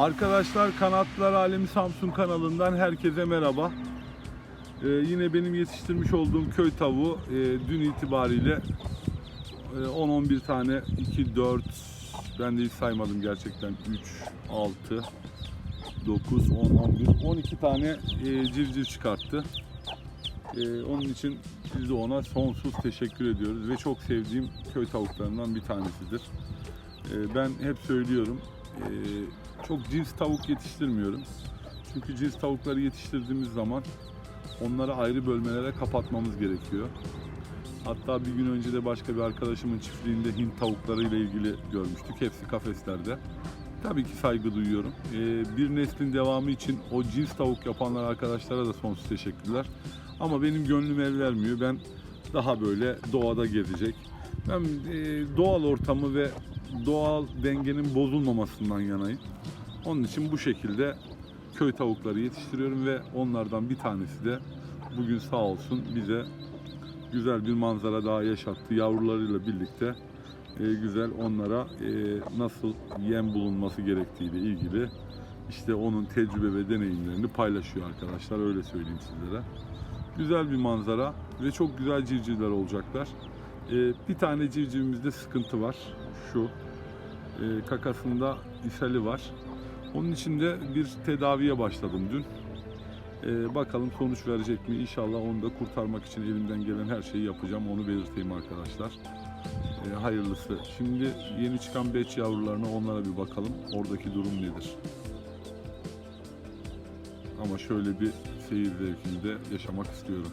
Arkadaşlar Kanatlar Alemi Samsun kanalından herkese merhaba. Ee, yine benim yetiştirmiş olduğum köy tavuğu e, dün itibariyle e, 10-11 tane 2, 4 ben de hiç saymadım gerçekten 3, 6, 9, 10, 11, 12 tane e, civciv çıkarttı. E, onun için biz de ona sonsuz teşekkür ediyoruz ve çok sevdiğim köy tavuklarından bir tanesidir. E, ben hep söylüyorum çok cins tavuk yetiştirmiyorum. Çünkü cins tavukları yetiştirdiğimiz zaman onları ayrı bölmelere kapatmamız gerekiyor. Hatta bir gün önce de başka bir arkadaşımın çiftliğinde Hint tavukları ile ilgili görmüştük. Hepsi kafeslerde. Tabii ki saygı duyuyorum. Ee, bir neslin devamı için o cins tavuk yapanlar arkadaşlara da sonsuz teşekkürler. Ama benim gönlüm el vermiyor. Ben daha böyle doğada gezecek. Ben e, doğal ortamı ve doğal dengenin bozulmamasından yanayım. Onun için bu şekilde köy tavukları yetiştiriyorum ve onlardan bir tanesi de bugün sağ olsun bize güzel bir manzara daha yaşattı. Yavrularıyla birlikte e, güzel onlara e, nasıl yem bulunması gerektiğiyle ilgili işte onun tecrübe ve deneyimlerini paylaşıyor arkadaşlar öyle söyleyeyim sizlere. Güzel bir manzara ve çok güzel civcivler olacaklar. E, bir tane civcivimizde sıkıntı var. Şu e, kakasında ishali var. Onun için de bir tedaviye başladım dün. Ee, bakalım sonuç verecek mi? İnşallah onu da kurtarmak için elimden gelen her şeyi yapacağım. Onu belirteyim arkadaşlar. Ee, hayırlısı. Şimdi yeni çıkan beç yavrularına onlara bir bakalım. Oradaki durum nedir? Ama şöyle bir seyir zevkini de yaşamak istiyorum.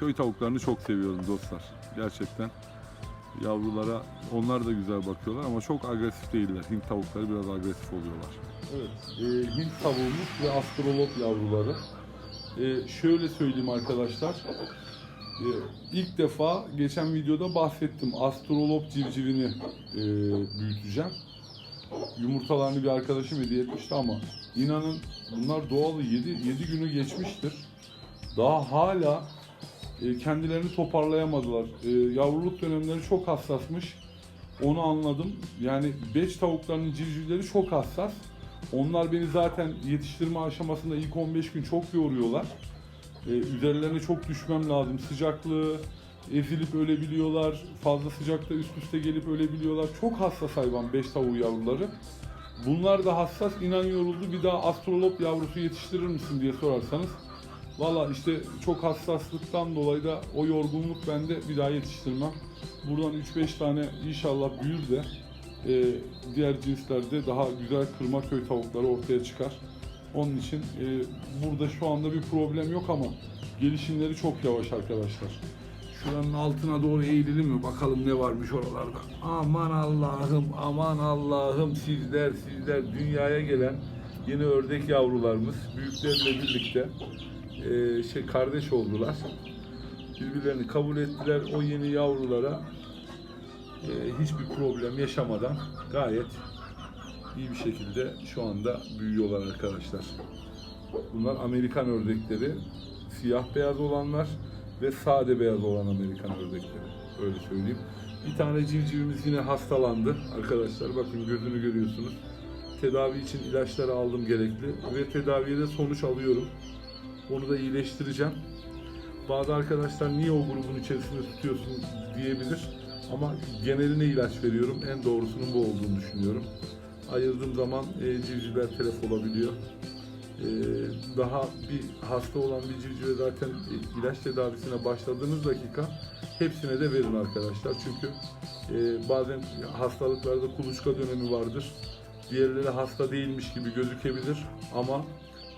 Köy tavuklarını çok seviyorum dostlar. Gerçekten yavrulara onlar da güzel bakıyorlar ama çok agresif değiller. Hint tavukları biraz agresif oluyorlar. Evet, e, Hint tavuğumuz ve astrolop yavruları. E, şöyle söyleyeyim arkadaşlar. E, ilk defa geçen videoda bahsettim. Astrolop civcivini e, büyüteceğim. Yumurtalarını bir arkadaşım hediye etmişti ama inanın bunlar doğalı 7, 7 günü geçmiştir. Daha hala kendilerini toparlayamadılar. E, yavruluk dönemleri çok hassasmış. Onu anladım. Yani beç tavuklarının civcivleri çok hassas. Onlar beni zaten yetiştirme aşamasında ilk 15 gün çok yoruyorlar. E, üzerlerine çok düşmem lazım. Sıcaklığı ezilip ölebiliyorlar. Fazla sıcakta üst üste gelip ölebiliyorlar. Çok hassas hayvan beş tavuğu yavruları. Bunlar da hassas. İnan yoruldu. Bir daha astrolop yavrusu yetiştirir misin diye sorarsanız Valla işte çok hassaslıktan dolayı da o yorgunluk bende bir daha yetiştirmem. Buradan 3-5 tane inşallah büyür de e, diğer cinslerde daha güzel kırma köy tavukları ortaya çıkar. Onun için e, burada şu anda bir problem yok ama gelişimleri çok yavaş arkadaşlar. Şuranın altına doğru eğilelim mi? Bakalım ne varmış oralarda. Aman Allah'ım, aman Allah'ım sizler, sizler dünyaya gelen yeni ördek yavrularımız büyüklerle birlikte e, şey kardeş oldular. Birbirlerini kabul ettiler. O yeni yavrulara e, hiçbir problem yaşamadan gayet iyi bir şekilde şu anda büyüyorlar arkadaşlar. Bunlar Amerikan ördekleri. Siyah beyaz olanlar ve sade beyaz olan Amerikan ördekleri. Öyle söyleyeyim. Bir tane civcivimiz yine hastalandı arkadaşlar. Bakın gözünü görüyorsunuz. Tedavi için ilaçları aldım gerekli ve tedaviye de sonuç alıyorum. Onu da iyileştireceğim. Bazı arkadaşlar niye o grubun içerisinde tutuyorsun diyebilir. Ama geneline ilaç veriyorum. En doğrusunun bu olduğunu düşünüyorum. Ayırdığım zaman e, civcivler telef olabiliyor. E, daha bir hasta olan bir civcive zaten e, ilaç tedavisine başladığınız dakika hepsine de verin arkadaşlar. Çünkü e, bazen hastalıklarda kuluçka dönemi vardır. Diğerleri hasta değilmiş gibi gözükebilir ama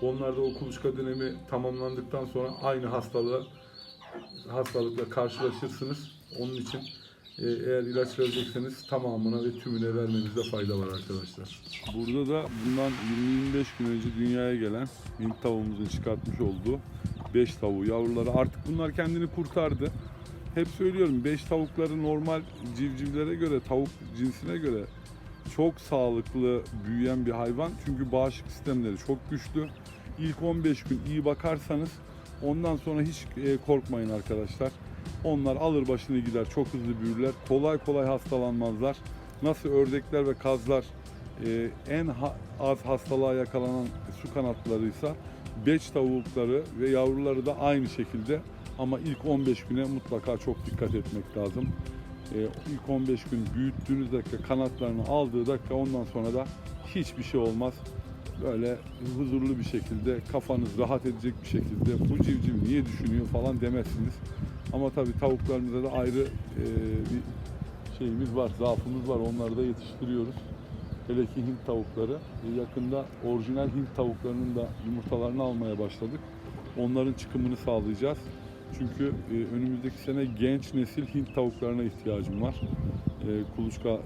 Onlarda o kuluçka dönemi tamamlandıktan sonra aynı hastalığa hastalıkla karşılaşırsınız. Onun için e, eğer ilaç verecekseniz tamamına ve tümüne vermenizde fayda var arkadaşlar. Burada da bundan 20-25 gün önce dünyaya gelen Hint tavuğumuzun çıkartmış olduğu 5 tavuğu yavruları artık bunlar kendini kurtardı. Hep söylüyorum 5 tavukları normal civcivlere göre tavuk cinsine göre çok sağlıklı büyüyen bir hayvan. Çünkü bağışıklık sistemleri çok güçlü. İlk 15 gün iyi bakarsanız ondan sonra hiç e, korkmayın arkadaşlar. Onlar alır başını gider, çok hızlı büyürler. Kolay kolay hastalanmazlar. Nasıl ördekler ve kazlar e, en az hastalığa yakalanan su kanatlarıysa beç tavukları ve yavruları da aynı şekilde ama ilk 15 güne mutlaka çok dikkat etmek lazım. E, ilk 15 gün büyüttüğünüz dakika kanatlarını aldığı dakika ondan sonra da hiçbir şey olmaz. Böyle huzurlu bir şekilde kafanız rahat edecek bir şekilde bu civciv niye düşünüyor falan demezsiniz. Ama tabii tavuklarımıza da ayrı e, bir şeyimiz var, zaafımız var. Onları da yetiştiriyoruz. Hele ki Hint tavukları. E, Yakında orijinal Hint tavuklarının da yumurtalarını almaya başladık. Onların çıkımını sağlayacağız. Çünkü e, önümüzdeki sene genç nesil Hint tavuklarına ihtiyacım var. E, kuluçka e,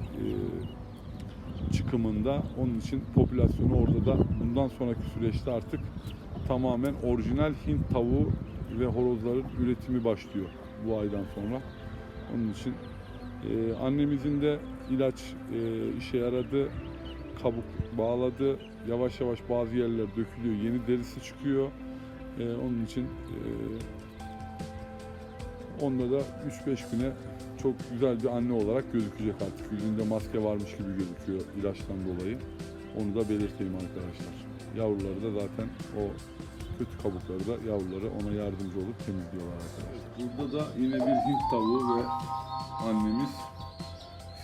çıkımında. Onun için popülasyonu orada da bundan sonraki süreçte artık tamamen orijinal Hint tavuğu ve horozların üretimi başlıyor bu aydan sonra. Onun için e, annemizin de ilaç e, işe yaradı. Kabuk bağladı. Yavaş yavaş bazı yerler dökülüyor. Yeni derisi çıkıyor. E, onun için e, onda da 3-5 güne çok güzel bir anne olarak gözükecek artık. Yüzünde maske varmış gibi gözüküyor ilaçtan dolayı. Onu da belirteyim arkadaşlar. Yavruları da zaten o kötü kabukları da yavruları ona yardımcı olup temizliyorlar arkadaşlar. Burada da yine bir Hint tavuğu ve annemiz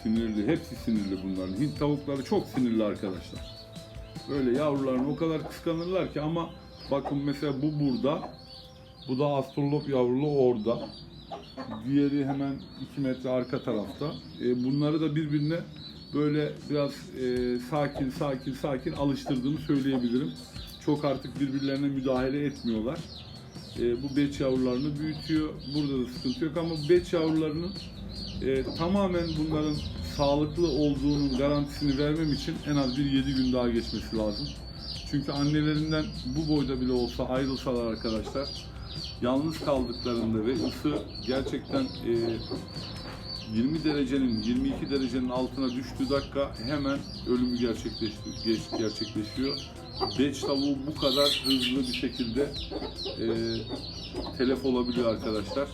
sinirli. Hepsi sinirli bunların. Hint tavukları çok sinirli arkadaşlar. Böyle yavrularını o kadar kıskanırlar ki ama bakın mesela bu burada. Bu da astrolop yavrulu orada. Diğeri hemen 2 metre arka tarafta. E, bunları da birbirine böyle biraz e, sakin sakin sakin alıştırdığımı söyleyebilirim. Çok artık birbirlerine müdahale etmiyorlar. E, bu beç yavrularını büyütüyor. Burada da sıkıntı yok ama beç yavrularının e, tamamen bunların sağlıklı olduğunun garantisini vermem için en az bir 7 gün daha geçmesi lazım. Çünkü annelerinden bu boyda bile olsa ayrılsalar arkadaşlar yalnız kaldıklarında ve ısı gerçekten e, 20 derecenin 22 derecenin altına düştüğü dakika hemen ölümü geç- gerçekleşiyor. Beç tavuğu bu kadar hızlı bir şekilde e, telef olabiliyor arkadaşlar.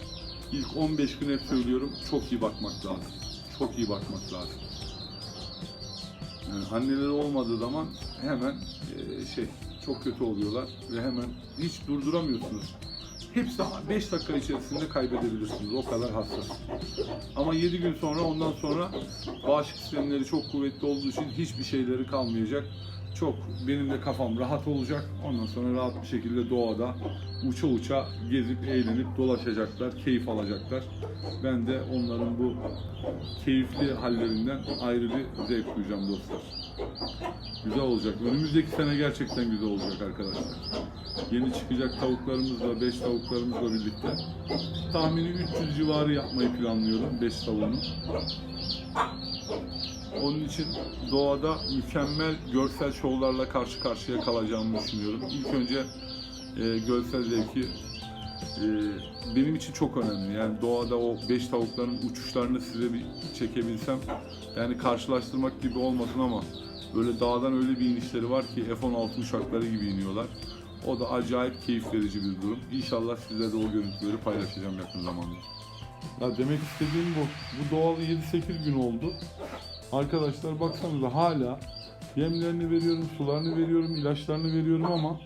İlk 15 gün hep söylüyorum çok iyi bakmak lazım. Çok iyi bakmak lazım. Yani anneleri olmadığı zaman hemen e, şey çok kötü oluyorlar ve hemen hiç durduramıyorsunuz. Hepsi 5 dakika içerisinde kaybedebilirsiniz. O kadar hassas. Ama 7 gün sonra ondan sonra bağışıklık sistemleri çok kuvvetli olduğu için hiçbir şeyleri kalmayacak. Çok benim de kafam rahat olacak. Ondan sonra rahat bir şekilde doğada uça uça gezip eğlenip dolaşacaklar, keyif alacaklar. Ben de onların bu keyifli hallerinden ayrı bir zevk duyacağım dostlar. Güzel olacak. Önümüzdeki sene gerçekten güzel olacak arkadaşlar. Yeni çıkacak tavuklarımızla, 5 tavuklarımızla birlikte tahmini 300 civarı yapmayı planlıyorum 5 tavuğunu. Onun için doğada mükemmel görsel şovlarla karşı karşıya kalacağımı düşünüyorum. İlk önce e, görsel zevki e, benim için çok önemli. Yani doğada o 5 tavukların uçuşlarını size bir çekebilsem yani karşılaştırmak gibi olmasın ama böyle dağdan öyle bir inişleri var ki F-16 uçakları gibi iniyorlar. O da acayip keyif verici bir durum. İnşallah sizle de o görüntüleri paylaşacağım yakın zamanda. Ya demek istediğim bu. Bu doğalı 7-8 gün oldu. Arkadaşlar baksanıza hala yemlerini veriyorum, sularını veriyorum, ilaçlarını veriyorum ama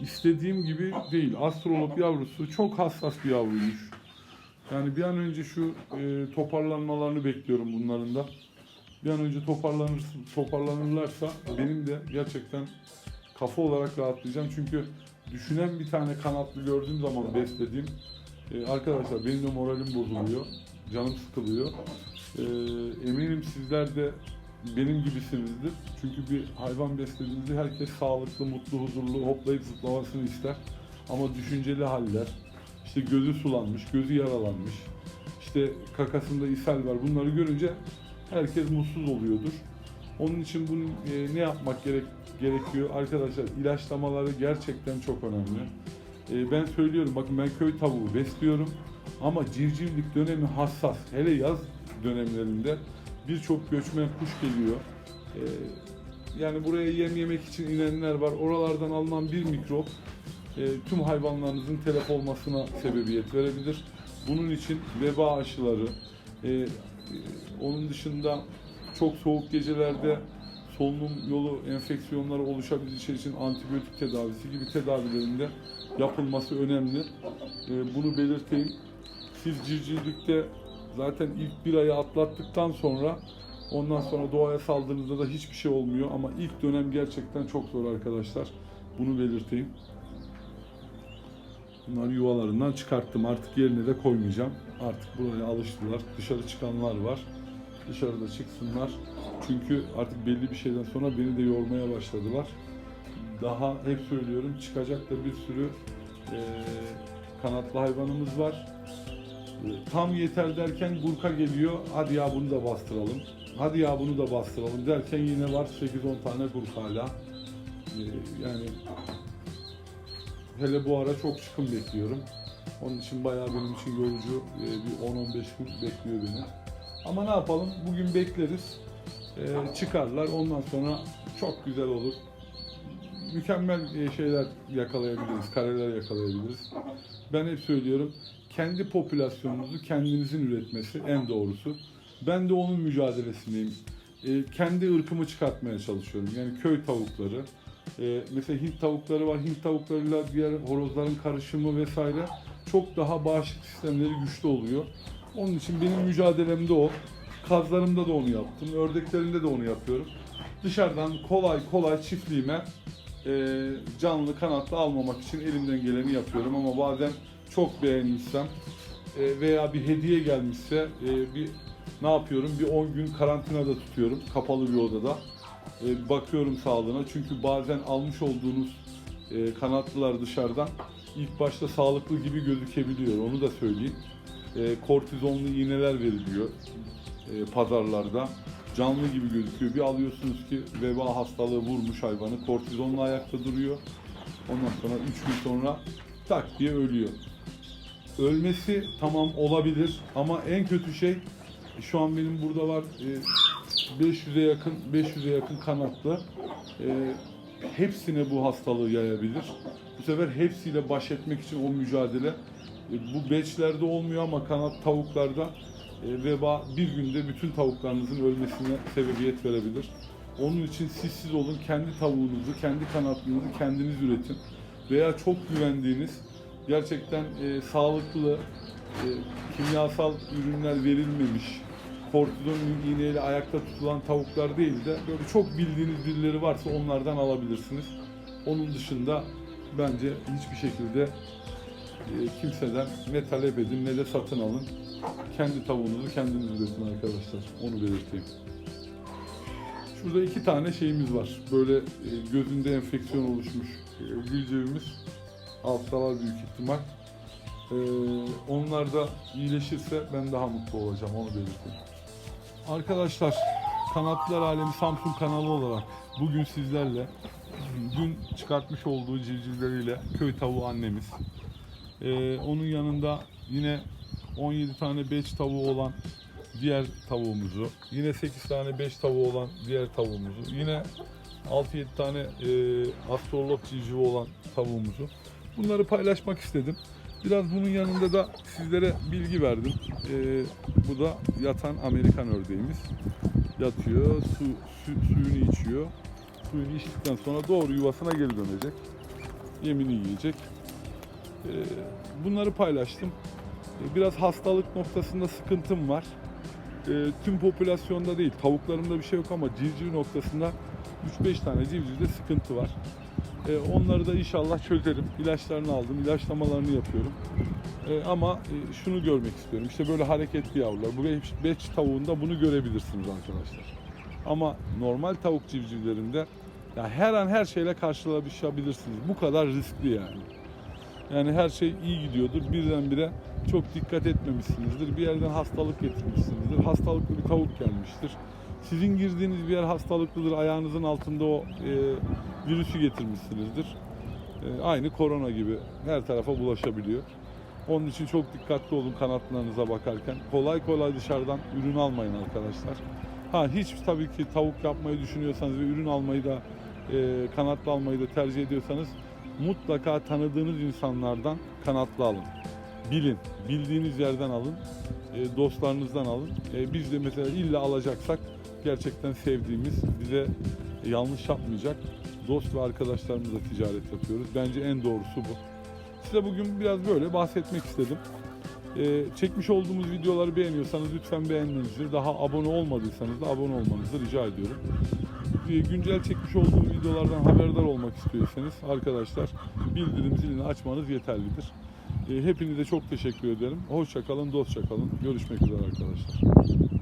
istediğim gibi değil. Astrolop yavrusu çok hassas bir yavruymuş. Yani bir an önce şu e, toparlanmalarını bekliyorum bunların da. Bir an önce toparlanır, toparlanırlarsa benim de gerçekten kafa olarak rahatlayacağım. Çünkü düşünen bir tane kanatlı gördüğüm zaman beslediğim e, arkadaşlar benim de moralim bozuluyor. Canım sıkılıyor. E, eminim sizler de benim gibisinizdir. Çünkü bir hayvan beslediğinizde herkes sağlıklı, mutlu, huzurlu, hoplayıp zıplamasını ister. Ama düşünceli haller, işte gözü sulanmış, gözü yaralanmış, işte kakasında ishal var. Bunları görünce herkes mutsuz oluyordur. Onun için bunun e, ne yapmak gerek gerekiyor? Arkadaşlar ilaçlamaları gerçekten çok önemli. E, ben söylüyorum bakın ben köy tavuğu besliyorum ama civcivlik dönemi hassas. Hele yaz dönemlerinde birçok göçmen kuş geliyor. E, yani buraya yem yemek için inenler var. Oralardan alınan bir mikrop e, tüm hayvanlarınızın telef olmasına sebebiyet verebilir. Bunun için veba aşıları, e, onun dışında çok soğuk gecelerde solunum yolu enfeksiyonları oluşabileceği için antibiyotik tedavisi gibi tedavilerinde yapılması önemli. E, bunu belirteyim. Siz civcivlikte zaten ilk bir ayı atlattıktan sonra ondan sonra doğaya saldığınızda da hiçbir şey olmuyor ama ilk dönem gerçekten çok zor arkadaşlar. Bunu belirteyim. Bunları yuvalarından çıkarttım. Artık yerine de koymayacağım. Artık buraya alıştılar. Dışarı çıkanlar var. Dışarıda çıksınlar. Çünkü artık belli bir şeyden sonra beni de yormaya başladılar. Daha hep söylüyorum çıkacak da bir sürü eee, kanatlı hayvanımız var. E, Tam yeter derken Gurka geliyor. Hadi ya bunu da bastıralım. Hadi ya bunu da bastıralım derken yine var 8-10 tane Gurka hala. E, Yani hele bu ara çok çıkım bekliyorum. Onun için bayağı benim için yorucu e, bir 10-15 gün bekliyor beni. Ama ne yapalım? Bugün bekleriz. E, çıkarlar. Ondan sonra çok güzel olur. Mükemmel e, şeyler yakalayabiliriz, kareler yakalayabiliriz. Ben hep söylüyorum, kendi popülasyonunuzu kendinizin üretmesi en doğrusu. Ben de onun mücadelesindeyim. E, kendi ırkımı çıkartmaya çalışıyorum. Yani köy tavukları, e, mesela Hint tavukları var. Hint tavuklarıyla diğer horozların karışımı vesaire çok daha bağışıklık sistemleri güçlü oluyor. Onun için benim mücadelem de o. Kazlarımda da onu yaptım. Ördeklerimde de onu yapıyorum. Dışarıdan kolay kolay çiftliğime e, canlı kanatlı almamak için elimden geleni yapıyorum ama bazen çok beğenmişsem e, veya bir hediye gelmişse e, bir ne yapıyorum? Bir 10 gün karantinada tutuyorum kapalı bir odada. E, bakıyorum sağlığına çünkü bazen almış olduğunuz e, kanatlılar dışarıdan ilk başta sağlıklı gibi gözükebiliyor onu da söyleyeyim. E, kortizonlu iğneler veriliyor pazarlarda canlı gibi gözüküyor. Bir alıyorsunuz ki veba hastalığı vurmuş hayvanı. Kortizonla ayakta duruyor. Ondan sonra 3 gün sonra tak diye ölüyor. Ölmesi tamam olabilir ama en kötü şey şu an benim burada var 500'e yakın 500'e yakın kanatlı. E, hepsine bu hastalığı yayabilir. Bu sefer hepsiyle baş etmek için o mücadele e, bu beçlerde olmuyor ama kanat tavuklarda e, veba bir günde bütün tavuklarınızın ölmesine sebebiyet verebilir. Onun için siz siz olun, kendi tavuğunuzu, kendi kanatlığınızı kendiniz üretin. Veya çok güvendiğiniz, gerçekten e, sağlıklı, e, kimyasal ürünler verilmemiş, kortizon iğneyle ayakta tutulan tavuklar değil de böyle çok bildiğiniz birileri varsa onlardan alabilirsiniz. Onun dışında bence hiçbir şekilde e, kimseden ne talep edin ne de satın alın. Kendi tavuğunuzu kendiniz üretin arkadaşlar. Onu belirteyim. Şurada iki tane şeyimiz var. Böyle e, gözünde enfeksiyon oluşmuş e, civcivimiz. Alttalar büyük ihtimal. Onlar da iyileşirse ben daha mutlu olacağım. Onu belirteyim. Arkadaşlar Kanatlılar Alemi Samsun kanalı olarak bugün sizlerle dün çıkartmış olduğu civcivleriyle köy tavuğu annemiz. Ee, onun yanında yine 17 tane beç tavuğu olan diğer tavuğumuzu, yine 8 tane beş tavuğu olan diğer tavuğumuzu, yine 6-7 tane e, astrolog civcivi olan tavuğumuzu. Bunları paylaşmak istedim. Biraz bunun yanında da sizlere bilgi verdim. Ee, bu da yatan Amerikan ördeğimiz. Yatıyor, su, su- suyunu içiyor. Suyunu içtikten sonra doğru yuvasına geri dönecek. Yemini yiyecek. Ee, bunları paylaştım. Ee, Biraz hastalık noktasında sıkıntım var. Ee, tüm popülasyonda değil, tavuklarımda bir şey yok ama civciv noktasında 3-5 tane civcivde sıkıntı var. Ee, onları da inşallah çözerim. İlaçlarını aldım, ilaçlamalarını yapıyorum. Ee, ama e, şunu görmek istiyorum. İşte böyle hareketli yavrular. Bu beç tavuğunda bunu görebilirsiniz arkadaşlar. Ama normal tavuk civcivlerinde ya her an her şeyle karşılaşabilirsiniz. Bu kadar riskli yani. Yani her şey iyi gidiyordur. Birdenbire çok dikkat etmemişsinizdir. Bir yerden hastalık getirmişsinizdir. Hastalıklı bir tavuk gelmiştir. Sizin girdiğiniz bir yer hastalıklıdır. Ayağınızın altında o e, virüsü getirmişsinizdir. E, aynı korona gibi her tarafa bulaşabiliyor. Onun için çok dikkatli olun kanatlarınıza bakarken. Kolay kolay dışarıdan ürün almayın arkadaşlar. Ha hiç tabii ki tavuk yapmayı düşünüyorsanız ve ürün almayı da e, kanatlı almayı da tercih ediyorsanız mutlaka tanıdığınız insanlardan kanatlı alın. Bilin, bildiğiniz yerden alın, e, dostlarınızdan alın. E, biz de mesela illa alacaksak gerçekten sevdiğimiz, bize yanlış yapmayacak dost ve arkadaşlarımızla ticaret yapıyoruz. Bence en doğrusu bu. Size bugün biraz böyle bahsetmek istedim. Ee, çekmiş olduğumuz videoları beğeniyorsanız lütfen beğenmenizi, daha abone olmadıysanız da abone olmanızı rica ediyorum. Ee, güncel çekmiş olduğum videolardan haberdar olmak istiyorsanız arkadaşlar bildirim zilini açmanız yeterlidir. Ee, hepinize çok teşekkür ederim. Hoşça kalın, dostça kalın. Görüşmek üzere arkadaşlar.